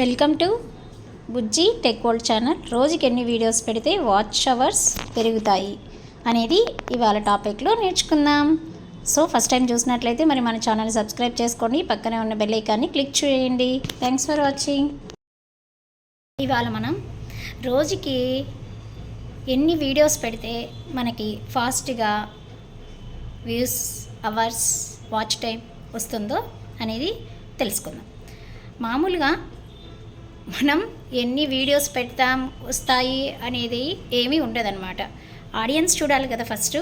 Welcome to Bujji tech world channel. రోజుకి ఎన్ని videos పెడితే వాచ్ అవర్స్ పెరుగుతాయి అనేది ఇవాళ టాపిక్లో నేర్చుకుందాం. సో ఫస్ట్ టైం చూసినట్లయితే మరి మన ఛానల్ సబ్స్క్రైబ్ చేసుకోండి పక్కనే ఉన్న బెల్ ఐకాన్ని క్లిక్ చేయండి. థ్యాంక్స్ ఫర్ వాచింగ్ ఇవాళ మనం రోజుకి ఎన్ని వీడియోస్ పెడితే మనకి ఫాస్ట్గా వ్యూస్ అవర్స్ వాచ్ టైం వస్తుందో అనేది తెలుసుకుందాం. మామూలుగా మనం ఎన్ని వీడియోస్ పెడతాం వస్తాయి అనేది ఏమీ ఉండదన్నమాట. ఆడియన్స్ చూడాలి కదా ఫస్ట్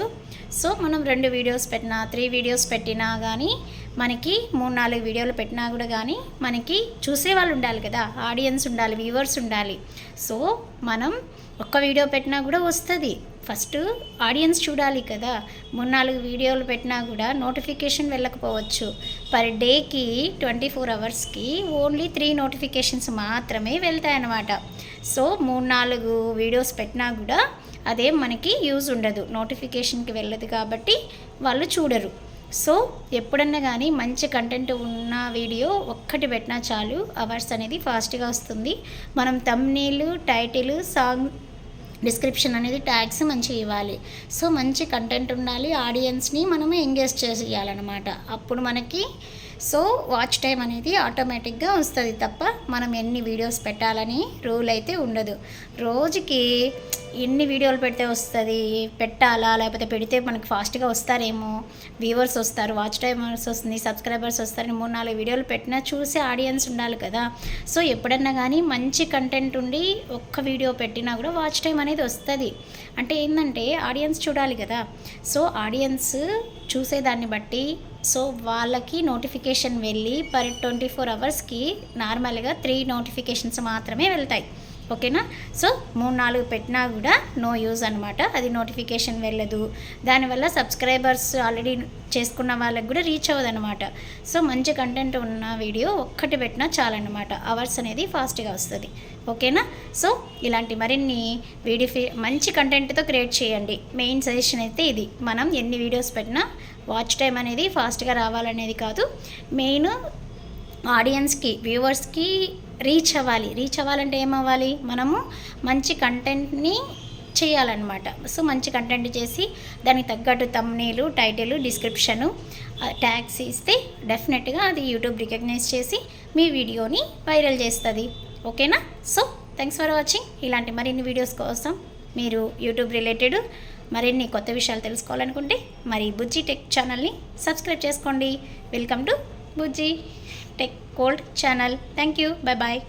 సో మనం రెండు వీడియోస్ పెట్టినా త్రీ వీడియోస్ పెట్టినా కానీ మనకి మూడు నాలుగు వీడియోలు పెట్టినా కూడా కానీ మనకి చూసే వాళ్ళు ఉండాలి కదా. ఆడియన్స్ ఉండాలి వ్యూవర్స్ ఉండాలి. సో మనం ఒక్క వీడియో పెట్టినా కూడా వస్తుంది. ఫస్ట్ ఆడియన్స్ చూడాలి కదా. మూడు నాలుగు వీడియోలు పెట్టినా కూడా నోటిఫికేషన్ వెళ్ళకపోవచ్చు. పర్ డేకి ట్వంటీ ఫోర్ అవర్స్కి ఓన్లీ త్రీ నోటిఫికేషన్స్ మాత్రమే వెళ్తాయి అన్నమాట సో మూడు నాలుగు వీడియోస్ పెట్టినా కూడా అదే మనకి యూజ్ ఉండదు. నోటిఫికేషన్కి వెళ్ళదు కాబట్టి వాళ్ళు చూడరు. సో ఎప్పుడన్నా కానీ మంచి కంటెంట్ ఉన్న వీడియో ఒక్కటి పెట్టినా చాలు అవర్స్ అనేది ఫాస్ట్గా వస్తుంది. మనం తమ్నీళ్ళు టైటిల్ సాంగ్ డిస్క్రిప్షన్ అనేది ట్యాగ్స్ మంచిగా ఇవ్వాలి. సో మంచి కంటెంట్ ఉండాలి. ఆడియన్స్ని మనం ఎంగేజ్ చేసేయాలన్నమాట. అప్పుడు మనకి సో వాచ్ టైం అనేది ఆటోమేటిక్గా వస్తుంది తప్ప మనం ఎన్ని వీడియోస్ పెట్టాలని రూల్ అయితే ఉండదు. రోజుకి ఎన్ని వీడియోలు పెడితే వస్తుంది? పెట్టాలా? లేకపోతే పెడితే మనకి ఫాస్ట్గా వస్తారేమో? వ్యూవర్స్ వస్తారు వాచ్ టైమర్స్ వస్తుంది సబ్స్క్రైబర్స్ వస్తారని మూడు నాలుగు వీడియోలు పెట్టినా చూసే ఆడియన్స్ ఉండాలి కదా. సో ఎప్పుడన్నా కానీ మంచి కంటెంట్ ఉండి ఒక్క వీడియో పెట్టినా కూడా వాచ్ టైం అనేది వస్తుంది. అంటే ఏంటంటే ఆడియన్స్ చూడాలి కదా. సో ఆడియన్స్ చూసేదాన్ని బట్టి సో వాళ్ళకి నోటిఫికేషన్ వెళ్ళి పర్ ట్వంటీ ఫోర్ అవర్స్కి నార్మల్గా త్రీ నోటిఫికేషన్స్ మాత్రమే వెళ్తాయి. ఓకేనా? సో మూడు నాలుగు పెట్టినా కూడా నో యూజ్ అనమాట అది నోటిఫికేషన్ వెళ్ళదు. దానివల్ల సబ్స్క్రైబర్స్ ఆల్రెడీ చేసుకున్న వాళ్ళకి కూడా రీచ్ అవ్వదు అనమాట సో మంచి కంటెంట్ ఉన్న వీడియో ఒక్కటి పెట్టినా చాలన్నమాట. అవర్స్ అనేది ఫాస్ట్గా వస్తుంది. ఓకేనా? సో ఇలాంటి మరిన్ని వీడియో మంచి కంటెంట్తో క్రియేట్ చేయండి. మెయిన్ సజెషన్ అయితే ఇది. మనం ఎన్ని వీడియోస్ పెట్టినా వాచ్ టైం అనేది ఫాస్ట్గా రావాలనేది కాదు. మెయిన్ ఆడియన్స్కి వ్యూవర్స్కి రీచ్ అవ్వాలి. రీచ్ అవ్వాలంటే ఏమవ్వాలి? మనము మంచి కంటెంట్ని చేయాలన్నమాట. సో మంచి కంటెంట్ చేసి దానికి తగ్గట్టు తమ్నేలు టైటిల్ డిస్క్రిప్షను ట్యాగ్స్ ఇస్తే డెఫినెట్గా అది యూట్యూబ్ రికగ్నైజ్ చేసి మీ వీడియోని వైరల్ చేస్తుంది. ఓకేనా? So thanks for watching. ఇలాంటి మరిన్ని వీడియోస్ కోసం మీరు యూట్యూబ్ రిలేటెడ్ మరిన్ని కొత్త విషయాలు తెలుసుకోవాలనుకుంటే మరి బుజ్జి టెక్ ఛానల్ని సబ్స్క్రైబ్ చేసుకోండి. Welcome to Bujji tech gold channel thank you bye bye